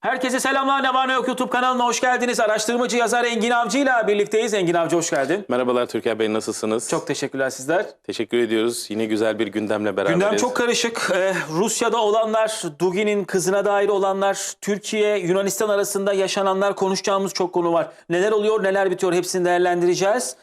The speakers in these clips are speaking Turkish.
Herkese selamlar. Ne var ne yok YouTube kanalına hoş geldiniz. Araştırmacı yazar Engin Avcı ile birlikteyiz. Engin Avcı hoş geldin. Merhabalar Türker Bey nasılsınız? Çok teşekkürler sizler. teşekkür ediyoruz. Yine güzel bir gündemle beraberiz. Gündem çok karışık. Ee, Rusya'da olanlar, Dugin'in kızına dair olanlar, Türkiye, Yunanistan arasında yaşananlar konuşacağımız çok konu var. Neler oluyor, neler bitiyor hepsini değerlendireceğiz.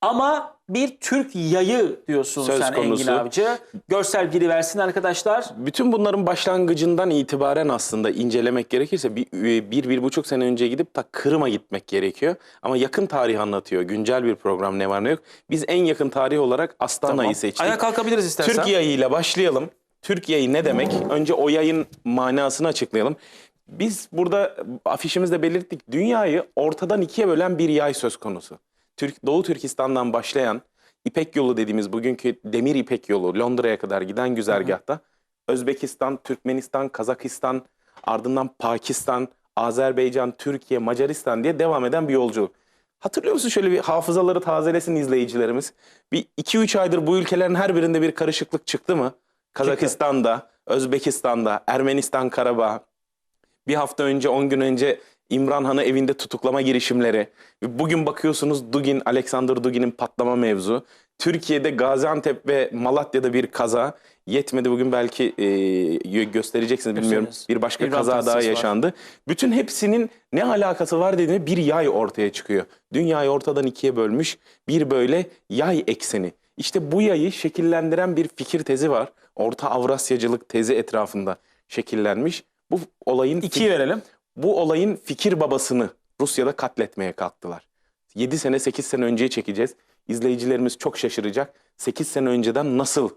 Ama bir Türk yayı diyorsun Söz sen konusu. Engin Avcı. Görsel biri versin arkadaşlar. Bütün bunların başlangıcından itibaren aslında incelemek gerekirse bir, bir, bir buçuk sene önce gidip ta Kırım'a gitmek gerekiyor. Ama yakın tarih anlatıyor. Güncel bir program ne var ne yok. Biz en yakın tarih olarak Astana'yı seçtik. Ayağa kalkabiliriz istersen. Türk yayı ile başlayalım. Türk yayı ne demek? Önce o yayın manasını açıklayalım. Biz burada afişimizde belirttik. Dünyayı ortadan ikiye bölen bir yay söz konusu. Türk, Doğu Türkistan'dan başlayan İpek yolu dediğimiz bugünkü demir İpek yolu Londra'ya kadar giden güzergahta Özbekistan, Türkmenistan, Kazakistan, ardından Pakistan, Azerbaycan, Türkiye, Macaristan diye devam eden bir yolculuk. Hatırlıyor musun şöyle bir hafızaları tazelesin izleyicilerimiz. Bir 2-3 aydır bu ülkelerin her birinde bir karışıklık çıktı mı? Kazakistan'da, Özbekistan'da, Ermenistan, Karabağ, bir hafta önce, 10 gün önce İmran Han'ı evinde tutuklama girişimleri. Bugün bakıyorsunuz Dugin, Alexander Dugin'in patlama mevzu. Türkiye'de Gaziantep ve Malatya'da bir kaza. Yetmedi bugün belki e, gö- göstereceksiniz bilmiyorum. Bir başka İmran kaza daha Tatlıses var. yaşandı. Bütün hepsinin ne alakası var dediğinde bir yay ortaya çıkıyor. Dünyayı ortadan ikiye bölmüş bir böyle yay ekseni. İşte bu yayı şekillendiren bir fikir tezi var. Orta Avrasyacılık tezi etrafında şekillenmiş. Bu olayın İkiyi verelim. Bu olayın fikir babasını Rusya'da katletmeye kalktılar. 7 sene 8 sene önceye çekeceğiz. İzleyicilerimiz çok şaşıracak. 8 sene önceden nasıl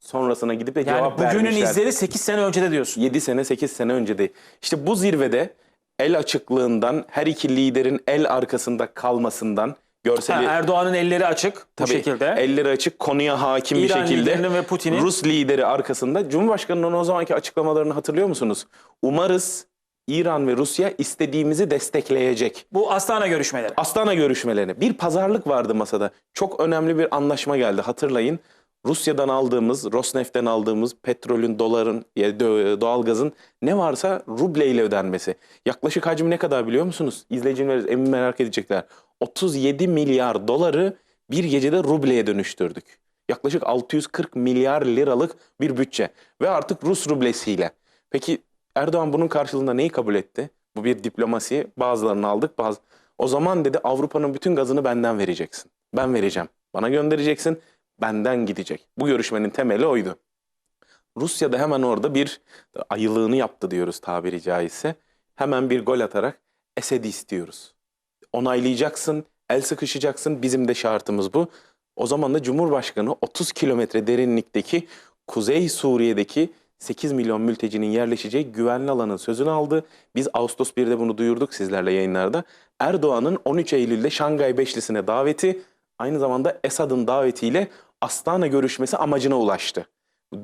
sonrasına gidip de Yani cevap bugünün vermişler. izleri 8 sene önce de diyorsun. 7 sene 8 sene önce de. İşte bu zirvede el açıklığından her iki liderin el arkasında kalmasından Ha, görseli Erdoğan'ın elleri açık bu Tabii, şekilde. elleri açık konuya hakim İran bir şekilde liderinin ve Putin'in- Rus lideri arkasında Cumhurbaşkanı'nın o zamanki açıklamalarını hatırlıyor musunuz? Umarız İran ve Rusya istediğimizi destekleyecek. Bu Astana görüşmeleri. Astana görüşmelerine bir pazarlık vardı masada. Çok önemli bir anlaşma geldi hatırlayın. Rusya'dan aldığımız, Rosneft'ten aldığımız petrolün, doların, dö- doğalgazın ne varsa ruble ile ödenmesi. Yaklaşık hacmi ne kadar biliyor musunuz? İzleyicilerimiz emin merak edecekler. 37 milyar doları bir gecede rubleye dönüştürdük. Yaklaşık 640 milyar liralık bir bütçe ve artık Rus rublesiyle. Peki Erdoğan bunun karşılığında neyi kabul etti? Bu bir diplomasi. Bazılarını aldık. Bazı... O zaman dedi Avrupa'nın bütün gazını benden vereceksin. Ben vereceğim. Bana göndereceksin. Benden gidecek. Bu görüşmenin temeli oydu. Rusya da hemen orada bir ayılığını yaptı diyoruz tabiri caizse. Hemen bir gol atarak Esed'i istiyoruz. Onaylayacaksın, el sıkışacaksın. Bizim de şartımız bu. O zaman da Cumhurbaşkanı 30 kilometre derinlikteki Kuzey Suriye'deki 8 milyon mültecinin yerleşeceği güvenli alanın sözünü aldı. Biz Ağustos 1'de bunu duyurduk sizlerle yayınlarda. Erdoğan'ın 13 Eylül'de Şangay Beşlisi'ne daveti aynı zamanda Esad'ın davetiyle Astana görüşmesi amacına ulaştı.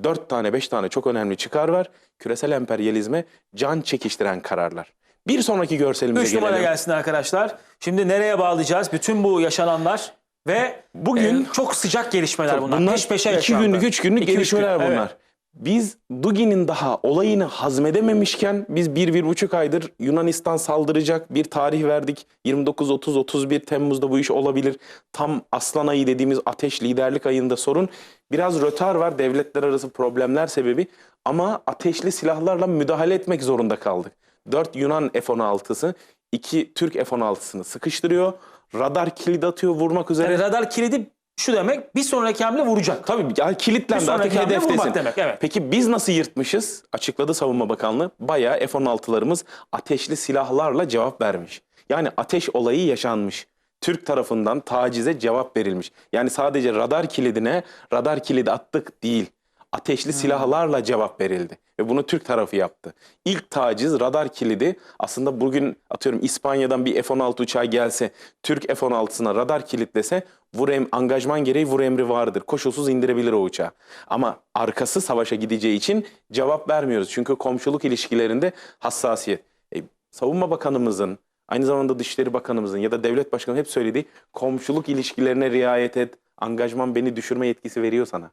4 tane 5 tane çok önemli çıkar var. Küresel emperyalizme can çekiştiren kararlar. Bir sonraki görselimize 3 numara gelelim. gelsin arkadaşlar. Şimdi nereye bağlayacağız? Bütün bu yaşananlar ve Bugün- e, çok sıcak gelişmeler bunlar. Bunlar Peş peşe iki yaşandı. günlük, üç günlük İki, üç gelişmeler gün, bunlar. evet. Biz Dugin'in daha olayını hazmedememişken biz bir, bir buçuk aydır Yunanistan saldıracak bir tarih verdik. 29-30-31 Temmuz'da bu iş olabilir. Tam Aslan ayı dediğimiz ateş liderlik ayında sorun. Biraz rötar var devletler arası problemler sebebi ama ateşli silahlarla müdahale etmek zorunda kaldık. 4 Yunan F-16'sı, 2 Türk F-16'sını sıkıştırıyor. Radar kilidi atıyor vurmak üzere. Yani radar kilidi şu demek bir sonraki hamle vuracak. Tabii ya Bir kilitlendi artık hedeftesin. demek, evet. Peki biz nasıl yırtmışız? Açıkladı Savunma Bakanlığı. Bayağı F-16'larımız ateşli silahlarla cevap vermiş. Yani ateş olayı yaşanmış. Türk tarafından tacize cevap verilmiş. Yani sadece radar kilidine radar kilidi attık değil. Ateşli silahlarla cevap verildi. Ve bunu Türk tarafı yaptı. İlk taciz radar kilidi aslında bugün atıyorum İspanya'dan bir F-16 uçağı gelse Türk F-16'sına radar kilitlese vur em, angajman gereği vur emri vardır. Koşulsuz indirebilir o uçağı. Ama arkası savaşa gideceği için cevap vermiyoruz. Çünkü komşuluk ilişkilerinde hassasiyet. E, Savunma Bakanımızın aynı zamanda Dışişleri Bakanımızın ya da Devlet Başkanı hep söylediği komşuluk ilişkilerine riayet et. Angajman beni düşürme yetkisi veriyor sana.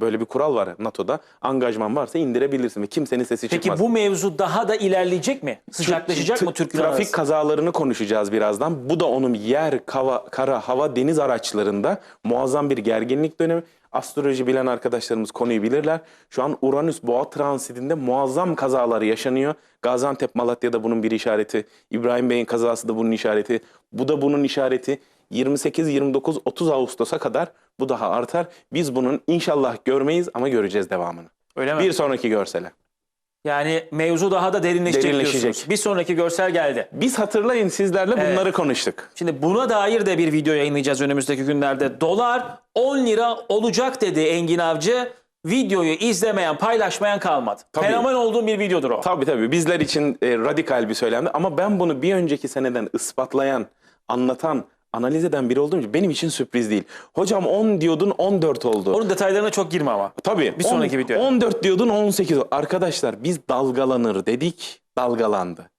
Böyle bir kural var NATO'da. Angajman varsa indirebilirsin ve kimsenin sesi Peki çıkmaz. bu mevzu daha da ilerleyecek mi? Sıcaklaşacak mı Türkler Trafik arası? kazalarını konuşacağız birazdan. Bu da onun yer, kava, kara, hava, deniz araçlarında muazzam bir gerginlik dönemi. Astroloji bilen arkadaşlarımız konuyu bilirler. Şu an Uranüs boğa transitinde muazzam kazalar yaşanıyor. Gaziantep, Malatya'da bunun bir işareti. İbrahim Bey'in kazası da bunun işareti. Bu da bunun işareti. 28, 29, 30 Ağustos'a kadar bu daha artar. Biz bunun inşallah görmeyiz ama göreceğiz devamını. Öyle mi? Bir sonraki görsele. Yani mevzu daha da derinleşecek, Derinleşecek. diyorsunuz. Bir sonraki görsel geldi. Biz hatırlayın sizlerle bunları Evet. konuştuk. Şimdi buna dair de bir video yayınlayacağız önümüzdeki günlerde. Dolar 10 lira olacak dedi Engin Avcı. Videoyu izlemeyen, paylaşmayan kalmadı. Tabii. Fenomen olduğum bir videodur o. Tabii tabii bizler için e, radikal bir söylemdi ama ben bunu bir önceki seneden ispatlayan, anlatan, analiz eden biri olduğum için benim için sürpriz değil. Hocam 10 diyordun 14 oldu. Onun detaylarına çok girme ama. Tabii. Bir sonraki on- videoya. 14 diyordun 18 oldu. Arkadaşlar biz dalgalanır dedik, dalgalandı.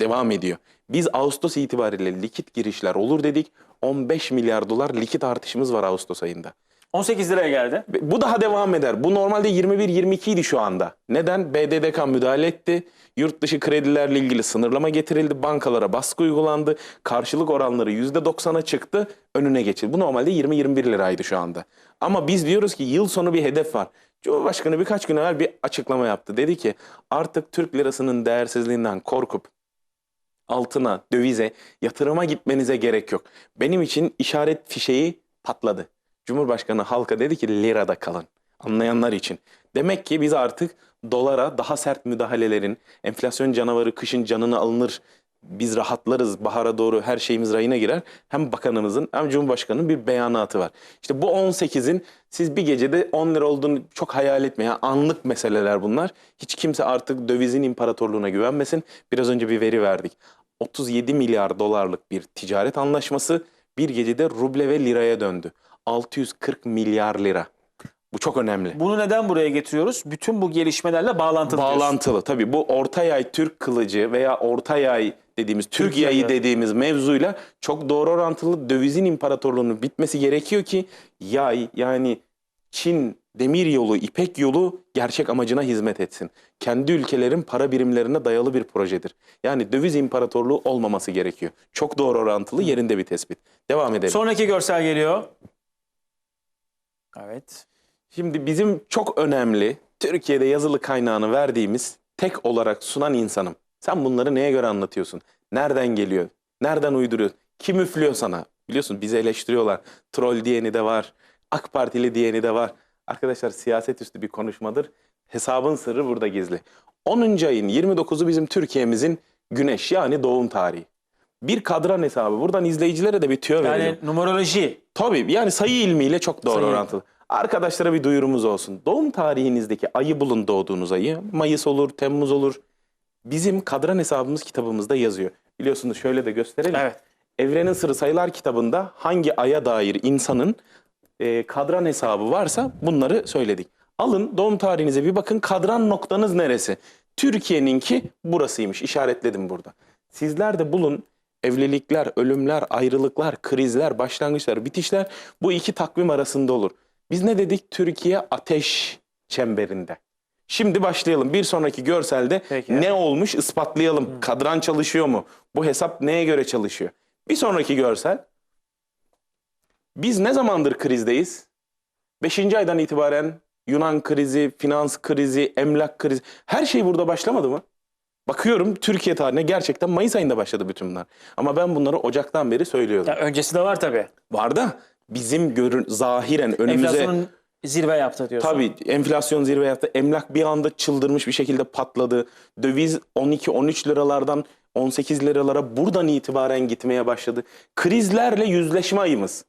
Devam ediyor. Biz Ağustos itibariyle likit girişler olur dedik. 15 milyar dolar likit artışımız var Ağustos ayında. 18 liraya geldi. Bu daha devam eder. Bu normalde 21-22 idi şu anda. Neden? BDDK müdahale etti. Yurt dışı kredilerle ilgili sınırlama getirildi. Bankalara baskı uygulandı. Karşılık oranları %90'a çıktı. Önüne geçildi. Bu normalde 20-21 liraydı şu anda. Ama biz diyoruz ki yıl sonu bir hedef var. Cumhurbaşkanı birkaç gün evvel bir açıklama yaptı. Dedi ki artık Türk lirasının değersizliğinden korkup altına, dövize, yatırıma gitmenize gerek yok. Benim için işaret fişeği patladı. Cumhurbaşkanı halka dedi ki lirada kalın. Anlayanlar için. Demek ki biz artık dolara daha sert müdahalelerin, enflasyon canavarı kışın canını alınır, biz rahatlarız, bahara doğru her şeyimiz rayına girer. Hem bakanımızın hem Cumhurbaşkanı'nın bir beyanatı var. İşte bu 18'in siz bir gecede 10 lira olduğunu çok hayal etmeyin. Yani anlık meseleler bunlar. Hiç kimse artık dövizin imparatorluğuna güvenmesin. Biraz önce bir veri verdik. 37 milyar dolarlık bir ticaret anlaşması bir gecede ruble ve liraya döndü. 640 milyar lira. Bu çok önemli. Bunu neden buraya getiriyoruz? Bütün bu gelişmelerle bağlantılı diyorsun. Bağlantılı tabii bu orta yay Türk kılıcı veya orta yay dediğimiz Türk, yayı. dediğimiz mevzuyla çok doğru orantılı dövizin imparatorluğunun bitmesi gerekiyor ki yay yani Çin demir yolu, İpek yolu gerçek amacına hizmet etsin. Kendi ülkelerin para birimlerine dayalı bir projedir. Yani döviz imparatorluğu olmaması gerekiyor. Çok doğru orantılı yerinde bir tespit. Devam edelim. Sonraki görsel geliyor. Evet. Şimdi bizim çok önemli Türkiye'de yazılı kaynağını verdiğimiz tek olarak sunan insanım. Sen bunları neye göre anlatıyorsun? Nereden geliyor? Nereden uyduruyorsun? Kim üflüyor sana? Biliyorsun bizi eleştiriyorlar. Troll diyeni de var. AK Partili diyeni de var. Arkadaşlar siyaset üstü bir konuşmadır. Hesabın sırrı burada gizli. 10. ayın 29'u bizim Türkiye'mizin güneş yani doğum tarihi. Bir kadran hesabı. Buradan izleyicilere de bir tüyo verelim. Yani numeroloji. Tabii yani sayı ilmiyle çok doğru Sayı. orantılı. Arkadaşlara bir duyurumuz olsun. Doğum tarihinizdeki ayı bulun doğduğunuz ayı. Mayıs olur, Temmuz olur. Bizim kadran hesabımız kitabımızda yazıyor. Biliyorsunuz şöyle de gösterelim. Evet. Evrenin Sırrı Sayılar kitabında hangi aya dair insanın e, kadran hesabı varsa bunları söyledik. Alın doğum tarihinize bir bakın kadran noktanız neresi? Türkiye'ninki burasıymış işaretledim burada. Sizler de bulun evlilikler, ölümler, ayrılıklar, krizler, başlangıçlar, bitişler bu iki takvim arasında olur. Biz ne dedik? Türkiye ateş çemberinde. Şimdi başlayalım. Bir sonraki görselde Peki. ne olmuş ispatlayalım. Kadran çalışıyor mu? Bu hesap neye göre çalışıyor? Bir sonraki görsel. Biz ne zamandır krizdeyiz? Beşinci aydan itibaren Yunan krizi, finans krizi, emlak krizi her şey burada başlamadı mı? Bakıyorum Türkiye tarihine gerçekten Mayıs ayında başladı bütün bunlar. Ama ben bunları Ocak'tan beri söylüyorum. Ya öncesi de var tabii. Var da bizim görün zahiren önümüze Enflasyonun zirve yaptı diyorsun. Tabii enflasyon zirve yaptı. Emlak bir anda çıldırmış bir şekilde patladı. Döviz 12-13 liralardan 18 liralara buradan itibaren gitmeye başladı. Krizlerle yüzleşme ayımız.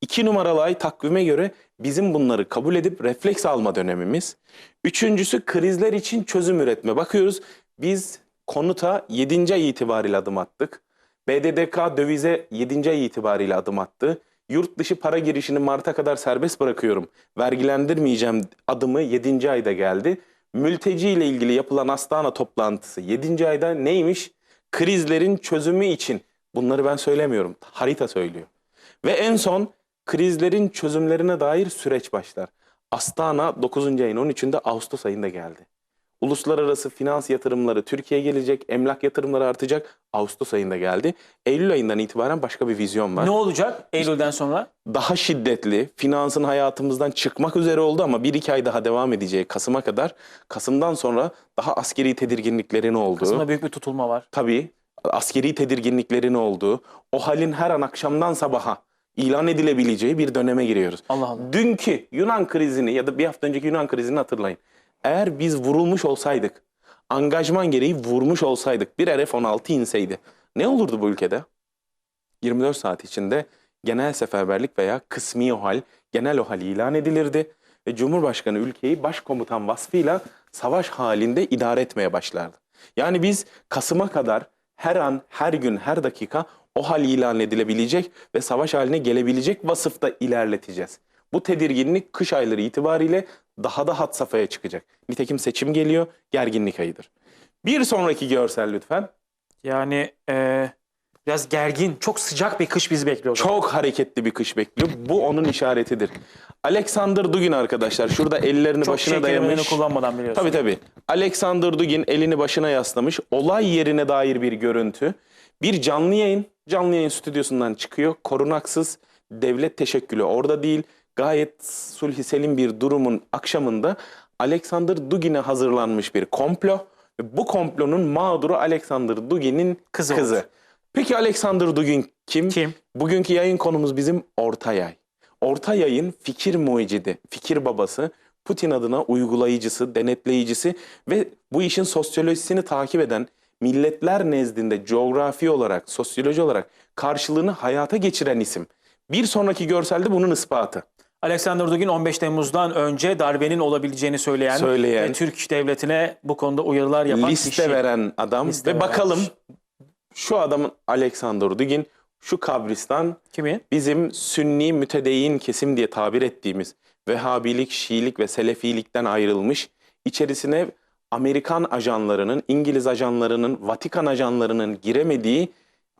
İki numaralı ay takvime göre bizim bunları kabul edip refleks alma dönemimiz. Üçüncüsü krizler için çözüm üretme. Bakıyoruz biz konuta 7. ay itibariyle adım attık. BDDK dövize 7. ay itibariyle adım attı. Yurt dışı para girişini Mart'a kadar serbest bırakıyorum. Vergilendirmeyeceğim adımı 7. ayda geldi. Mülteci ile ilgili yapılan Astana toplantısı 7. ayda neymiş? Krizlerin çözümü için. Bunları ben söylemiyorum. Harita söylüyor. Ve en son krizlerin çözümlerine dair süreç başlar. Astana 9. ayın 13'ünde Ağustos ayında geldi. Uluslararası finans yatırımları Türkiye'ye gelecek, emlak yatırımları artacak. Ağustos ayında geldi. Eylül ayından itibaren başka bir vizyon var. Ne olacak Eylül'den sonra? Daha şiddetli, finansın hayatımızdan çıkmak üzere oldu ama 1-2 ay daha devam edeceği Kasım'a kadar. Kasım'dan sonra daha askeri tedirginliklerin olduğu. Kasım'da büyük bir tutulma var. Tabii askeri tedirginliklerin olduğu, o halin her an akşamdan sabaha ilan edilebileceği bir döneme giriyoruz. Allah Allah. Dünkü Yunan krizini ya da bir hafta önceki Yunan krizini hatırlayın. Eğer biz vurulmuş olsaydık, angajman gereği vurmuş olsaydık, bir F-16 inseydi ne olurdu bu ülkede? 24 saat içinde genel seferberlik veya kısmi OHAL, genel OHAL ilan edilirdi ve Cumhurbaşkanı ülkeyi başkomutan vasfıyla savaş halinde idare etmeye başlardı. Yani biz Kasım'a kadar her an, her gün, her dakika OHAL ilan edilebilecek ve savaş haline gelebilecek vasıfta ilerleteceğiz. Bu tedirginlik kış ayları itibariyle daha da had safhaya çıkacak. Nitekim seçim geliyor, gerginlik ayıdır. Bir sonraki görsel lütfen. Yani e, biraz gergin, çok sıcak bir kış bizi bekliyor. Çok hareketli bir kış bekliyor. Bu onun işaretidir. Alexander Dugin arkadaşlar şurada ellerini çok başına şey dayamış. kullanmadan biliyorsun. Tabii tabii. Alexander Dugin elini başına yaslamış. Olay yerine dair bir görüntü. Bir canlı yayın. Canlı yayın stüdyosundan çıkıyor. Korunaksız. Devlet teşekkülü orada değil. Gayet sulhi selim bir durumun akşamında Alexander Dugin'e hazırlanmış bir komplo. Ve bu komplonun mağduru Alexander Dugin'in Kızı kızı. oldu. Peki Alexander Dugin kim? Kim? Bugünkü yayın konumuz bizim Orta Yay. Orta Yay'ın fikir mucidi, fikir babası, Putin adına uygulayıcısı, denetleyicisi ve bu işin sosyolojisini takip eden milletler nezdinde coğrafi olarak, sosyoloji olarak karşılığını hayata geçiren isim. Bir sonraki görselde bunun ispatı. Alexander Dugin 15 Temmuz'dan önce darbenin olabileceğini söyleyen, Söyleyen. ve Türk devletine bu konuda uyarılar yapan Liste kişi. veren adam Liste ve veren bakalım kişi. şu adamın Alexander Dugin, şu kabristan Kimin? bizim Sünni mütedeyyin kesim diye tabir ettiğimiz Vehhabilik, Şiilik ve Selefilikten ayrılmış, içerisine Amerikan ajanlarının, İngiliz ajanlarının, Vatikan ajanlarının giremediği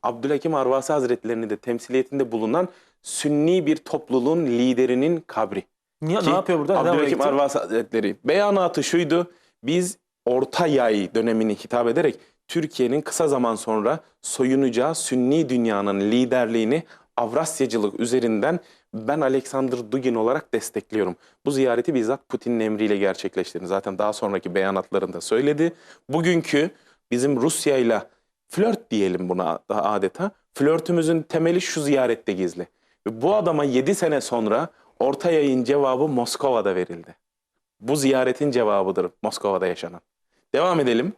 Abdülhakim Arvasi Hazretlerini de temsiliyetinde bulunan Sünni bir topluluğun liderinin kabri. Niye, Ki ne yapıyor burada? Abdülhakim? Arvasi Hazretleri. Beyanatı şuydu. Biz Orta Yay dönemini hitap ederek Türkiye'nin kısa zaman sonra soyunacağı Sünni dünyanın liderliğini Avrasyacılık üzerinden ben Alexander Dugin olarak destekliyorum. Bu ziyareti bizzat Putin'in emriyle gerçekleştirdi. Zaten daha sonraki beyanatlarında söyledi. Bugünkü bizim Rusya ile flört diyelim buna adeta. Flörtümüzün temeli şu ziyarette gizli. Bu adama 7 sene sonra Orta Yayın cevabı Moskova'da verildi. Bu ziyaretin cevabıdır Moskova'da yaşanan. Devam edelim.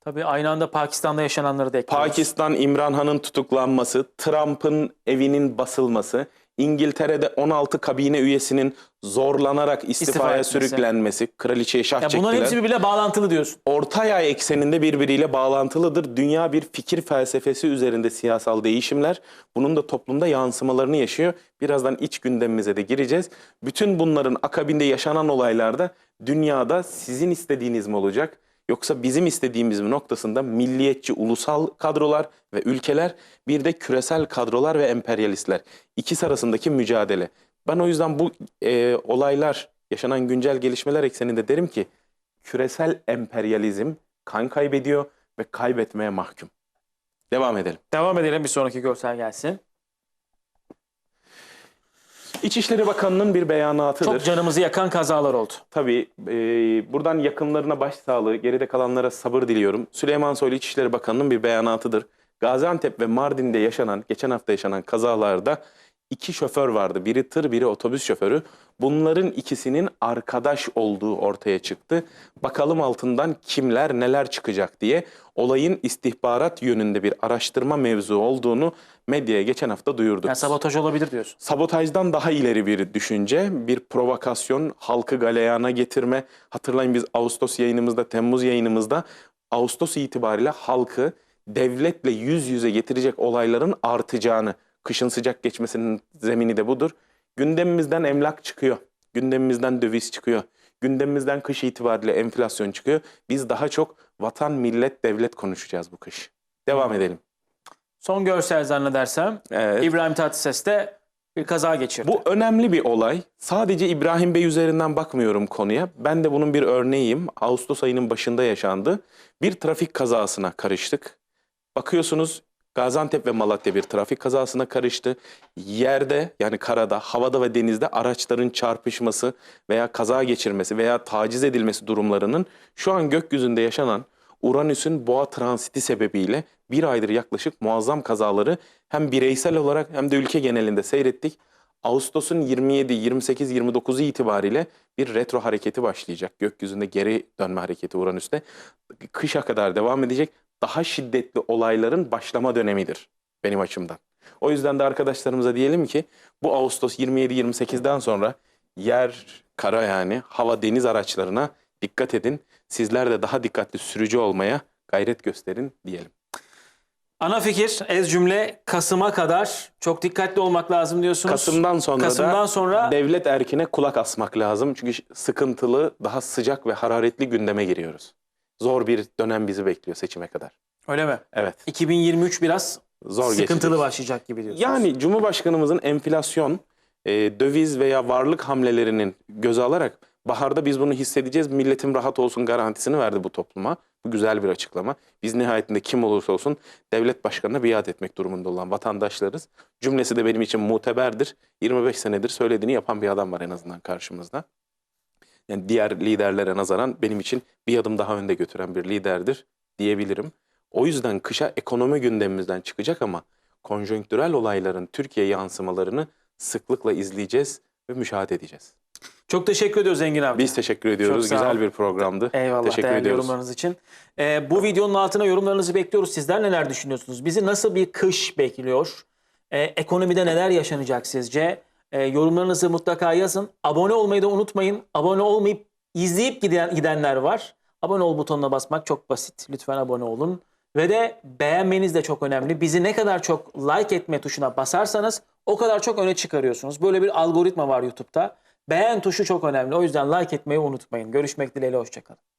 Tabii aynı anda Pakistan'da yaşananları da ekliyoruz. Pakistan İmran Han'ın tutuklanması, Trump'ın evinin basılması, İngiltere'de 16 kabine üyesinin zorlanarak İstifa istifaya etmesi. sürüklenmesi, kraliçeye şah Ya çektiler. bunların hepsi birbiriyle bağlantılı diyorsun. Orta yay ekseninde birbiriyle bağlantılıdır. Dünya bir fikir felsefesi üzerinde siyasal değişimler. Bunun da toplumda yansımalarını yaşıyor. Birazdan iç gündemimize de gireceğiz. Bütün bunların akabinde yaşanan olaylarda dünyada sizin istediğiniz mi olacak? Yoksa bizim istediğimiz mi noktasında milliyetçi ulusal kadrolar ve ülkeler bir de küresel kadrolar ve emperyalistler. İkisi arasındaki mücadele. Ben o yüzden bu e, olaylar, yaşanan güncel gelişmeler ekseninde derim ki küresel emperyalizm kan kaybediyor ve kaybetmeye mahkum. Devam edelim. Devam edelim bir sonraki görsel gelsin. İçişleri Bakanı'nın bir beyanatı Çok canımızı yakan kazalar oldu. Tabii e, buradan yakınlarına başsağlığı, geride kalanlara sabır diliyorum. Süleyman Soylu İçişleri Bakanı'nın bir beyanatı Gaziantep ve Mardin'de yaşanan, geçen hafta yaşanan kazalarda iki şoför vardı. Biri tır, biri otobüs şoförü. Bunların ikisinin arkadaş olduğu ortaya çıktı. Bakalım altından kimler neler çıkacak diye olayın istihbarat yönünde bir araştırma mevzu olduğunu medyaya geçen hafta duyurduk. Yani sabotaj olabilir diyorsun. Sabotajdan daha ileri bir düşünce, bir provokasyon, halkı galeyana getirme. Hatırlayın biz Ağustos yayınımızda, Temmuz yayınımızda Ağustos itibariyle halkı devletle yüz yüze getirecek olayların artacağını, kışın sıcak geçmesinin zemini de budur. Gündemimizden emlak çıkıyor, gündemimizden döviz çıkıyor, gündemimizden kış itibariyle enflasyon çıkıyor. Biz daha çok vatan, millet, devlet konuşacağız bu kış. Devam edelim. Son görsel zannedersem Evet. İbrahim Tatlıses de bir kaza geçirdi. Bu önemli bir olay. Sadece İbrahim Bey üzerinden bakmıyorum konuya. Ben de bunun bir örneğiyim. Ağustos ayının başında yaşandı. Bir trafik kazasına karıştık. Bakıyorsunuz Gaziantep ve Malatya bir trafik kazasına karıştı. Yerde yani karada, havada ve denizde araçların çarpışması veya kaza geçirmesi veya taciz edilmesi durumlarının şu an gökyüzünde yaşanan Uranüs'ün boğa transiti sebebiyle bir aydır yaklaşık muazzam kazaları hem bireysel olarak hem de ülke genelinde seyrettik. Ağustos'un 27, 28, 29'u itibariyle bir retro hareketi başlayacak. Gökyüzünde geri dönme hareketi Uranüs'te. Kışa kadar devam edecek. Daha şiddetli olayların başlama dönemidir benim açımdan. O yüzden de arkadaşlarımıza diyelim ki bu Ağustos 27-28'den sonra yer, kara yani hava deniz araçlarına dikkat edin. Sizler de daha dikkatli sürücü olmaya gayret gösterin diyelim. Ana fikir ez cümle Kasım'a kadar çok dikkatli olmak lazım diyorsunuz. Kasım'dan sonra Kasım'dan da sonra devlet erkine kulak asmak lazım. Çünkü sıkıntılı, daha sıcak ve hararetli gündeme giriyoruz. Zor bir dönem bizi bekliyor seçime kadar. öyle mi? Evet. 2023 biraz Zor sıkıntılı geçecek. başlayacak gibi diyorsunuz. Yani Cumhurbaşkanımızın enflasyon, e, döviz veya varlık hamlelerinin göze alarak baharda biz bunu hissedeceğiz. Milletim rahat olsun garantisini verdi bu topluma. Bu güzel bir açıklama. Biz nihayetinde kim olursa olsun devlet başkanına biat etmek durumunda olan vatandaşlarız. Cümlesi de benim için muteberdir. 25 senedir söylediğini yapan bir adam var en azından karşımızda. Yani diğer liderlere nazaran benim için bir adım daha önde götüren bir liderdir diyebilirim. O yüzden kışa ekonomi gündemimizden çıkacak ama konjonktürel olayların Türkiye yansımalarını sıklıkla izleyeceğiz ve müşahede edeceğiz. Çok teşekkür ediyoruz Engin abi. Biz teşekkür ediyoruz. ol. Güzel bir programdı. Eyvallah teşekkür değerli ediyoruz. yorumlarınız için. Ee, bu videonun altına yorumlarınızı bekliyoruz. Sizler neler düşünüyorsunuz? Bizi nasıl bir kış bekliyor? Ee, ekonomide neler yaşanacak sizce? Ee, yorumlarınızı mutlaka yazın. Abone olmayı da unutmayın. Abone olmayıp izleyip giden, gidenler var. Abone ol butonuna basmak çok basit. Lütfen abone olun. Ve de beğenmeniz de çok önemli. Bizi ne kadar çok like etme tuşuna basarsanız o kadar çok öne çıkarıyorsunuz. Böyle bir algoritma var YouTube'da. Beğen tuşu çok önemli. O yüzden like etmeyi unutmayın. Görüşmek dileğiyle. Hoşçakalın.